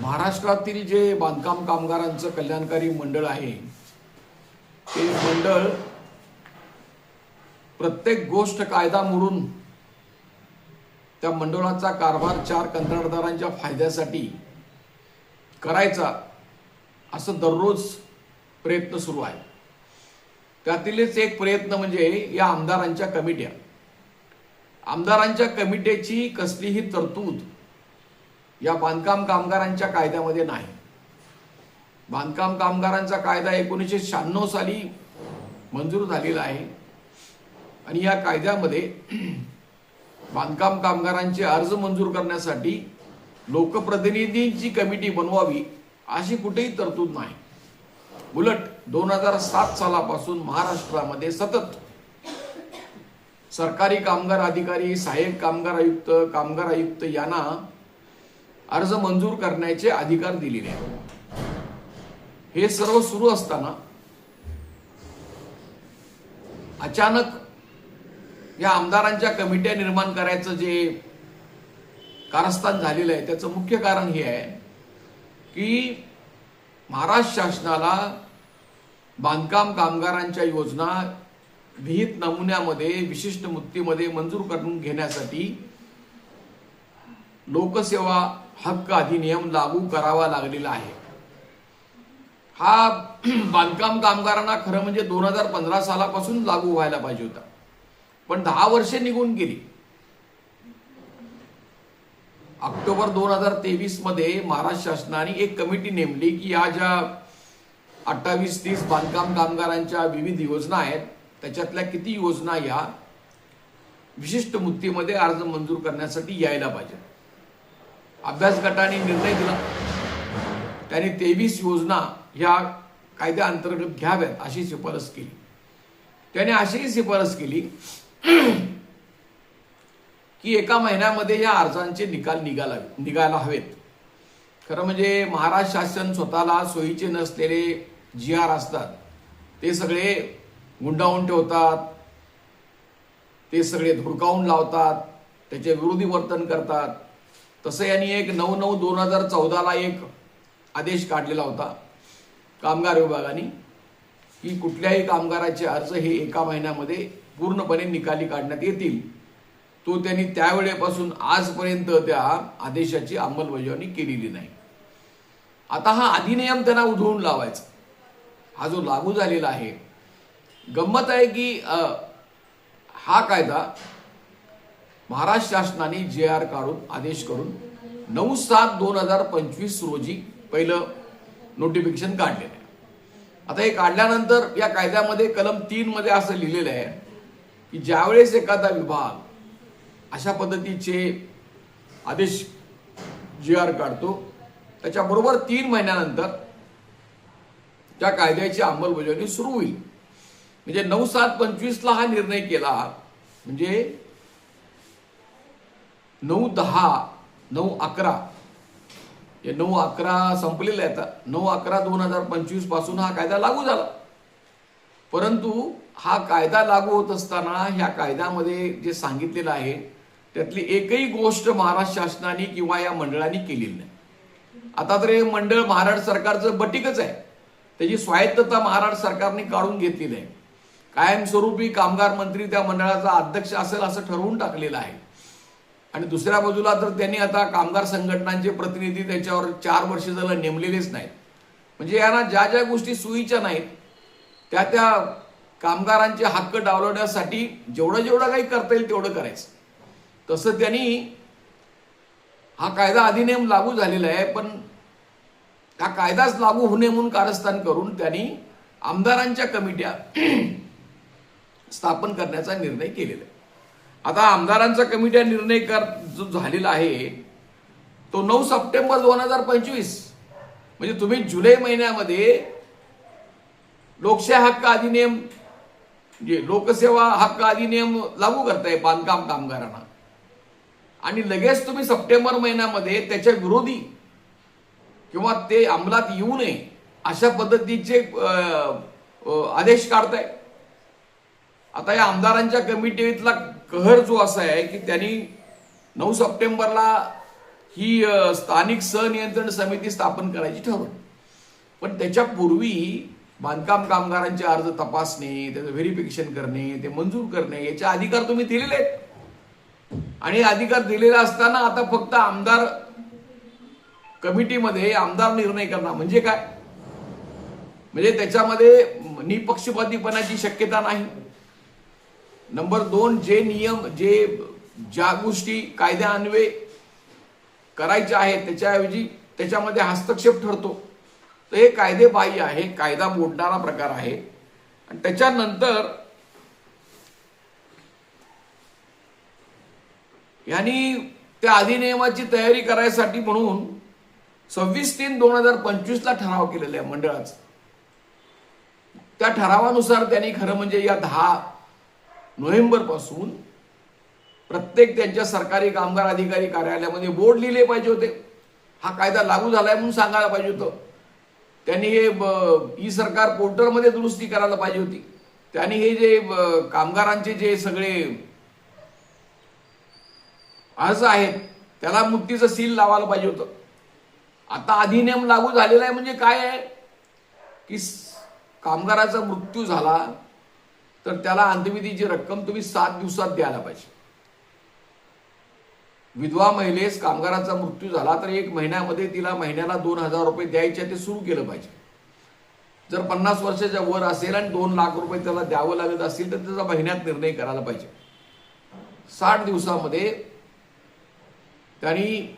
महाराष्ट्रातील जे बांधकाम कामगारांचं कल्याणकारी मंडळ आहे ते मंडळ प्रत्येक गोष्ट कायदा मोडून त्या मंडळाचा कारभार चार कंत्राटदारांच्या फायद्यासाठी करायचा असं दररोज प्रयत्न सुरू आहे. त्यातीलच एक प्रयत्न म्हणजे या आमदारांच्या कमिट्या. आमदारांच्या कमिटीची कसलीही तरतूद या बांधकाम कामगारांच्या कायद्यामध्ये नाही. बांधकाम कामगारांचा कायदा एकोणीसशे शहाण्णव साली मंजूर झालेला आहे. आणि या कायद्यामध्ये बांधकाम कामगारांचे अर्ज मंजूर करण्यासाठी लोकप्रतिनिधींची कमिटी बनवावी अशी कुठेही तरतूद नाही. उलट दोन हजार सात सालापासून महाराष्ट्रामध्ये सतत सरकारी कामगार अधिकारी सहाय्यक कामगार आयुक्त कामगार आयुक्त यांना अर्ज मंजूर करण्याचे अधिकार दिलेले आहेत. हे सर्व सुरू असताना अचानक या आमदारांच्या कमिट्या निर्माण करायचं जे कारस्थान झालेलं आहे त्याचं मुख्य कारण हे आहे की महाराष्ट्र शासनाला बांधकाम कामगारांच्या योजना विहित नमुन्यामध्ये विशिष्ट मुक्तीमध्ये मंजूर करून घेण्यासाठी लोकसेवा हक्क अधिनियम लागू करावा लागलेला आहे. हा बांधकाम कामगारांना खरं म्हणजे दोन हजार पंधरा सालापासून लागू व्हायला पाहिजे होता. पण दहा वर्षे निघून गेली. ऑक्टोबर दोन हजार तेवीसमध्ये महाराष्ट्र शासनाने एक कमिटी नेमली की या ज्या अठ्ठावीस तीस बांधकाम कामगारांच्या विविध योजना आहेत त्याच्यातल्या किती योजना या विशिष्ट मुक्तीमध्ये अर्ज मंजूर करण्यासाठी यायला पाहिजे अभ्यास गटाने निर्णय दिला. त्यांनी तेवीस योजना ह्या कायद्या अंतर्गत घ्याव्यात अशी शिफारस केली. त्याने अशीही शिफारस केली की एका महिन्यामध्ये या अर्जांचे निकाल निघाला निघायला हवेत. खरं म्हणजे महाराष्ट्र शासन स्वतःला सोयीचे नसलेले जी आर असतात ते सगळे गुंडावून ठेवतात ते सगळे धुडकावून लावतात त्याचे विरोधी वर्तन करतात. तसं यांनी एक नऊ नऊ दोन हजार चौदाला एक आदेश काढलेला होता कामगार विभागाने की कुठल्याही कामगाराचे अर्ज हे एका महिन्यामध्ये पूर्णपणे निकाली काढण्यात येतील. तो त्यांनी त्यावेळेपासून आजपर्यंत त्या आदेशाची अंमलबजावणी केलेली नाही. आता हा अधिनियम त्यांना उधळून लावायचा. हा जो लागू झालेला आहे गंमत आहे की हा कायदा महाराष्ट्र शासनाने जे आर काढून आदेश करून नऊ सात दोन हजार पंचवीस रोजी पहिलं नोटिफिकेशन काढलेलं आहे. आता हे काढल्यानंतर या कायद्यामध्ये कलम तीन मध्ये असं लिहिलेलं आहे की ज्यावेळेस एखादा विभाग अशा पद्धतीचे आदेश जी आर काढतो त्याच्याबरोबर तीन महिन्यानंतर त्या कायद्याची अंमलबजावणी सुरू होईल. म्हणजे नऊ सात पंचवीसला हा निर्णय केला म्हणजे नऊ दहा नऊ अकरा. हे नऊ अकरा संपलेले आहेत. आता. नऊ अकरा दोन हजार पंचवीसपासून हा कायदा लागू झाला. परंतु हा कायदा लागू होत असताना ह्या कायद्यामध्ये जे सांगितलेलं आहे त्यातली एकही गोष्ट महाराष्ट्र शासनाने किंवा या मंडळाने केलेली नाही. आता तर हे मंडळ महाराष्ट्र सरकारचं बटीकच आहे. त्याची स्वायत्तता महाराष्ट्र सरकारने काढून घेतलेली आहे. कायमस्वरूपी कामगार मंत्री त्या मंडळाचा अध्यक्ष असेल असं ठरवून टाकलेलं आहे. आणि दुसऱ्या बाजूला तर त्यांनी आता कामगार संघटनांचे प्रतिनिधी त्याच्यावर चार वर्ष झालं नेमलेलेच नाहीत. म्हणजे यांना ज्या ज्या गोष्टी सोयीच्या नाहीत त्या त्या कामगारांचे हक्क डावलवण्यासाठी जेवढं जेवढं काही करता येईल तेवढं करायचं. तसं त्यांनी हा कायदा अधिनियम लागू झालेला आहे पण हा कायदाच लागू होणे म्हणून कारस्थान करून त्यांनी आमदारांच्या कमिट्या स्थापन करण्याचा निर्णय केलेला आहे. आता आमदारांचा कमिट्या निर्णय कर जो झालेला आहे तो नऊ सप्टेंबर दोन हजार पंचवीस. म्हणजे तुम्ही जुलै महिन्यामध्ये लोकशाही हक्क अधिनियम जे लोकसेवा हक्क अधिनियम लागू करताय बांधकाम कामगारांना. आणि लगेच तुम्ही सप्टेंबर महिन्यामध्ये त्याच्या विरोधी किंवा ते अंमलात येऊ नये अशा पद्धतीचे आदेश काढताय. आता या आमदारांच्या कमिटीतला कहर जो असा आहे की त्यांनी नऊ सप्टेंबरला ही स्थानिक सनियंत्रण समिती स्थापन करायची ठरवली. पण त्याच्यापूर्वी बांधकाम कामगारांचे अर्ज तपासणे त्याचं व्हेरिफिकेशन करणे ते मंजूर करणे याचे अधिकार तुम्ही दिलेले आहेत. आणि अधिकार दिलेले असताना आता फक्त आमदार कमिटीमध्ये आमदार निर्णय करणार. म्हणजे काय? म्हणजे त्याच्यामध्ये निपक्षपातीपणाची शक्यता नाही. नंबर दोन जे नियम जे ज्या गोष्टी कायद्यान्वये करायच्या आहेत त्याच्याऐवजी त्याच्यामध्ये हस्तक्षेप ठरतो. तर हे कायदेबाह्य आहे कायदा मोडणारा प्रकार आहे. आणि त्याच्यानंतर यांनी त्या अधिनियमाची तयारी करायसाठी म्हणून सव्वीस तीन दोन हजार पंचवीसला ठराव केलेला आहे मंडळाचा. त्या ठरावानुसार त्यांनी खरं म्हणजे या दहा नोव्हेंबरपासून प्रत्येक त्यांच्या सरकारी कामगार अधिकारी कार्यालयामध्ये बोर्ड लिहिले पाहिजे होते. हा कायदा लागू झालाय म्हणून सांगायला पाहिजे होतं. त्यांनी हे ई सरकार पोर्टलमध्ये दुरुस्ती करायला पाहिजे होती. त्यांनी हे जे कामगारांचे जे सगळे अर्ज आहेत त्याला मुक्तीचं सील लावायला पाहिजे होतं. आता अधिनियम लागू झालेला आहे म्हणजे काय आहे? की कामगाराचा मृत्यू झाला तर त्याला अंतविधीची रक्कम तुम्ही सात दिवसात द्यायला पाहिजे. विधवा महिलेस कामगाराचा मृत्यू झाला तर एक महिन्यामध्ये तिला महिन्याला दोन हजार रुपये द्यायचे ते सुरू केलं पाहिजे. जर पन्नास वर्षाच्या वर असेल आणि दोन लाख रुपये त्याला द्यावं लागत असेल तर त्याचा महिन्यात निर्णय करायला पाहिजे. साठ दिवसामध्ये त्यांनी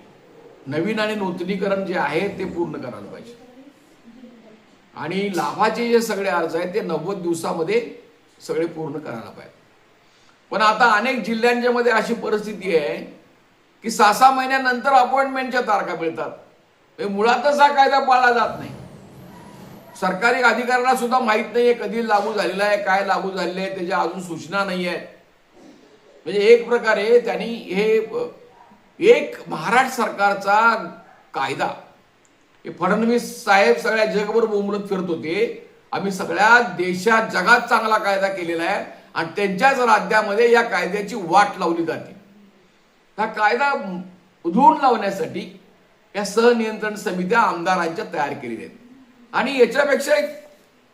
नवीन आणि नूतनीकरण जे आहे ते पूर्ण करायला पाहिजे. आणि लाभाचे जे सगळे अर्ज आहेत ते नव्वद दिवसामध्ये सगळे पूर्ण करायला पाहिजे. पण आता अनेक जिल्ह्यांच्या मध्ये अशी परिस्थिती आहे की सहा सहा महिन्यानंतर अपॉइंटमेंटच्या तारखा मिळतात. मुळातच हा कायदा पाळला जात नाही. सरकारी अधिकाऱ्यांना सुद्धा माहीत नाहीये कधी लागू झालेला आहे काय लागू झालेलं आहे त्याच्या अजून सूचना नाही आहे. म्हणजे एक प्रकारे त्यांनी हे एक महाराष्ट्र सरकारचा कायदा हे फडणवीस साहेब सगळ्या जगभर बोंबलत फिरत होते. आम्ही सगळ्या देशात जगात चांगला कायदा केलेला आहे आणि त्यांच्याच राज्यामध्ये या कायद्याची वाट लावली जाते. हा कायदा उधळून लावण्यासाठी या सहनियंत्रण समित्या आमदारांच्या तयार केलेल्या आहेत. आणि याच्यापेक्षा एक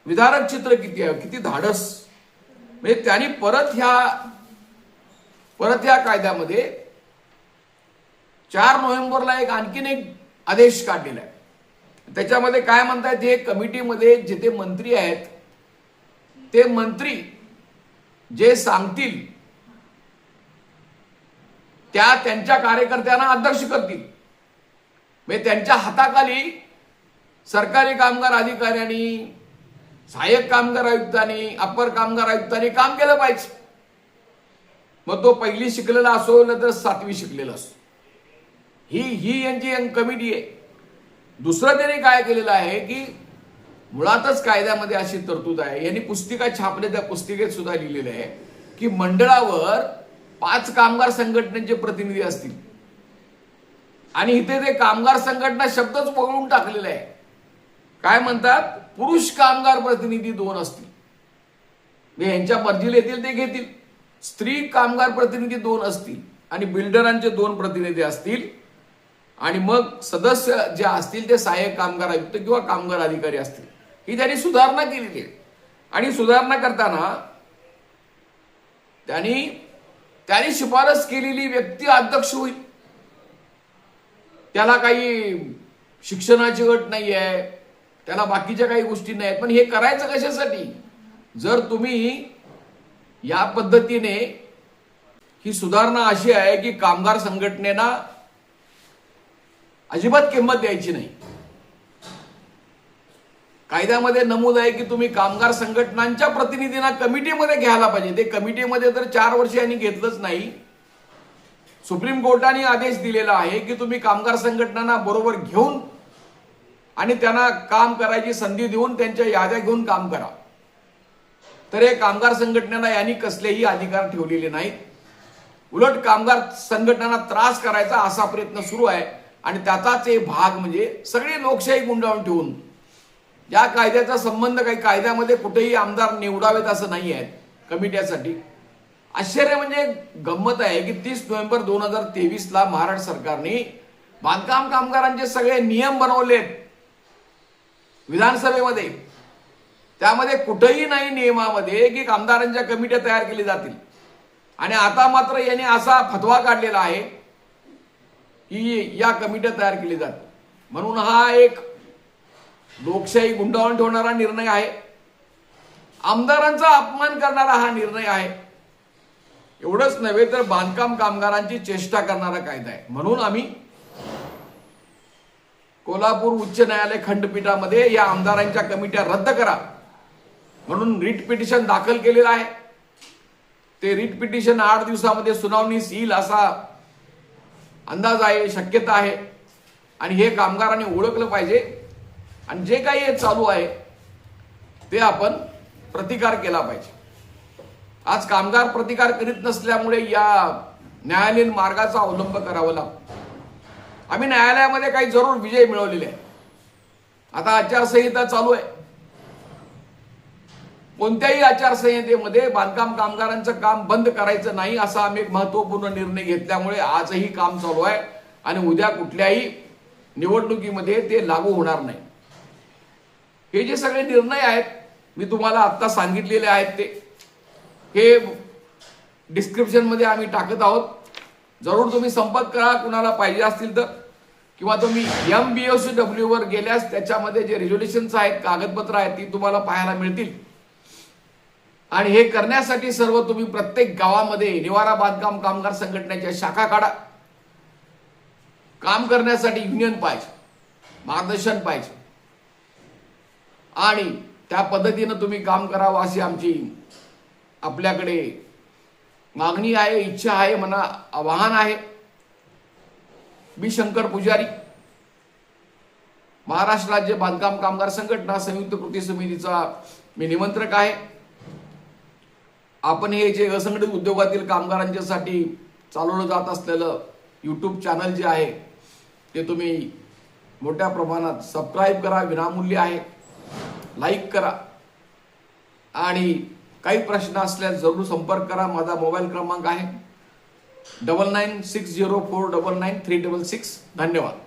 विधारक चित्र किती आहे किती धाडस. म्हणजे त्यांनी परत ह्या परत या कायद्यामध्ये चार नोव्हेंबरला एक आणखीन एक आदेश काढलेला आहे. त्याच्यामध्ये काय म्हणतात हे कमिटीमध्ये जिथे मंत्री आहेत ते मंत्री जे सांगतील त्या त्यांच्या कार्यकर्त्यांना अध्यक्ष करतील. म्हणजे त्यांच्या हाताखाली सरकारी कामगार अधिकाऱ्यांनी सहाय्यक कामगार आयुक्तांनी अपर कामगार आयुक्तांनी काम केलं पाहिजे. मग तो पहिली शिकलेला असो न तर सातवी शिकलेला असो. ही ही यांची यंग कमिटी आहे. दुसरं त्याने काय केलेलं आहे की मुळातच कायद्यामध्ये अशी तरतूद आहे. यांनी पुस्तिका छापले त्या पुस्तिकेत सुद्धा लिहिलेलं आहे की मंडळावर पाच कामगार संघटनेचे प्रतिनिधी असतील. आणि इथे ते कामगार संघटना शब्दच वगळून टाकलेला आहे. काय म्हणतात? पुरुष कामगार प्रतिनिधी दोन असतील. म्हणजे यांच्या मर्जीला येतील ते घेतील. स्त्री कामगार प्रतिनिधी दोन असतील. आणि बिल्डरांचे दोन प्रतिनिधी असतील. आणि मग सदस्य जे असतील ते सहाय्यक कामगार आयुक्त किंवा कामगार अधिकारी असतील ही त्यांनी सुधारणा केलेली आहे. आणि सुधारणा करताना त्यांनी त्यांनी शिफारस केलेली व्यक्ती अध्यक्ष होईल. त्याला काही शिक्षणाची अट नाही आहे त्याला बाकीच्या काही गोष्टी नाही आहेत पण हे करायचं कशासाठी? जर तुम्ही या पद्धतीने ही सुधारणा अशी आहे की कामगार संघटनेना अजिबात किंमत द्यायची नाही. कायद्यामध्ये नमूद आहे की तुम्ही कामगार संघटनांच्या प्रतिनिधींना कमिटीमध्ये घ्यायला पाहिजे. ते कमिटीमध्ये तर चार वर्ष यांनी घेतलंच नाही. सुप्रीम कोर्टाने आदेश दिलेला आहे की तुम्ही कामगार संघटनांना बरोबर घेऊन आणि त्यांना काम करायची संधी देऊन त्यांच्या याद्या घेऊन काम करा. तर हे कामगार संघटनेला यांनी कसलेही अधिकार ठेवलेले नाहीत. उलट कामगार संघटनांना त्रास करायचा असा प्रयत्न सुरू आहे. आणि त्याचाच एक भाग म्हणजे सगळी लोकशाही गुंडाळून ठेवून या कायद्याचा संबंध काही कायद्यामध्ये कुठेही आमदार निवडावेत असं नाही आहे कमिट्यासाठी. आश्चर्य म्हणजे गंमत आहे की तीस नोव्हेंबर दोन हजार तेवीसला महाराष्ट्र सरकारने बांधकाम कामगारांचे सगळे नियम बनवलेत विधानसभेमध्ये. त्यामध्ये कुठेही नाही नियमामध्ये की कामदारांच्या कमिट्या तयार केली जातील. आणि आता मात्र याने असा फतवा काढलेला आहे की या कमिट्या तयार केली जात. म्हणून हा एक लोकशाही गुंडाळून ठेवणारा निर्णय आहे. आमदारांचा अपमान करणारा हा निर्णय आहे. एवढंच नव्हे तर बांधकाम कामगारांची चेष्टा करणारा कायदा आहे. म्हणून आम्ही कोल्हापूर उच्च न्यायालय खंडपीठामध्ये या आमदारांच्या कमिट्या रद्द करा. म्हणून रिट पिटिशन दाखल केलेलं आहे. ते रिट पिटिशन आठ दिवसामध्ये सुनावणीस येईल असा अंदाज आहे शक्यता आहे. आणि हे कामगारांनी ओळखलं पाहिजे. आणि जे काही हे चालू आहे ते आपण प्रतिकार केला पाहिजे. आज कामगार प्रतिकार करीत नसल्यामुळे या न्यायालयीन मार्गाचा अवलंब करावा लागतो. आम्ही न्यायालयामध्ये काही जरूर विजय मिळवलेले आहे आता आचारसंहिता चालू आहे. कोणत्याही आचारसंहितेमध्ये बांधकाम कामगारांचं काम बंद करायचं नाही असा आम्ही एक महत्त्वपूर्ण निर्णय घेतल्यामुळे आजही काम चालू आहे आणि उद्या कुठल्याही निवडणुकीमध्ये ते लागू होणार नाही. हे जे सगळे निर्णय आहेत मी तुम्हाला आत्ता सांगितलेले आहेत ते. हे डिस्क्रिप्शनमध्ये आम्ही टाकत आहोत. जरूर तुम्ही संपर्क करा कुणाला पाहिजे असतील तर. किंवा तुम्ही एम बी एस डब्ल्यू वर गेल्यास त्याच्यामध्ये जे रेझोल्युशन्स आहेत कागदपत्र आहेत ती तुम्हाला पाहायला मिळतील. आणि हे करण्यासाठी सर्व तुम्ही प्रत्येक गावामध्ये निवारा बांधकाम कामगार संघटनेच्या शाखा काढा. काम करण्यासाठी युनियन पाहिजे मार्गदर्शन पाहिजे. आणि त्या पद्धतीनं तुम्ही काम करावं अशी आमची आपल्याकडे मागणी आहे इच्छा आहे म्हणा आवाहन आहे. मी शंकर पुजारी महाराष्ट्र राज्य बांधकाम कामगार संघटना संयुक्त कृती समितीचा मी निमंत्रक आहे. आपण हे जे असंघटित उद्योगातील कामगारांच्यासाठी चालवलं जात असलेलं यूट्यूब चॅनल जे आहे ते तुम्ही मोठ्या प्रमाणात सबस्क्राईब करा विनामूल्य आहे. लाईक करा. आणि काही प्रश्न असल्यास जरूर संपर्क करा. माझा मोबाईल क्रमांक आहे double nine six zero four double nine three double six धन्यवाद.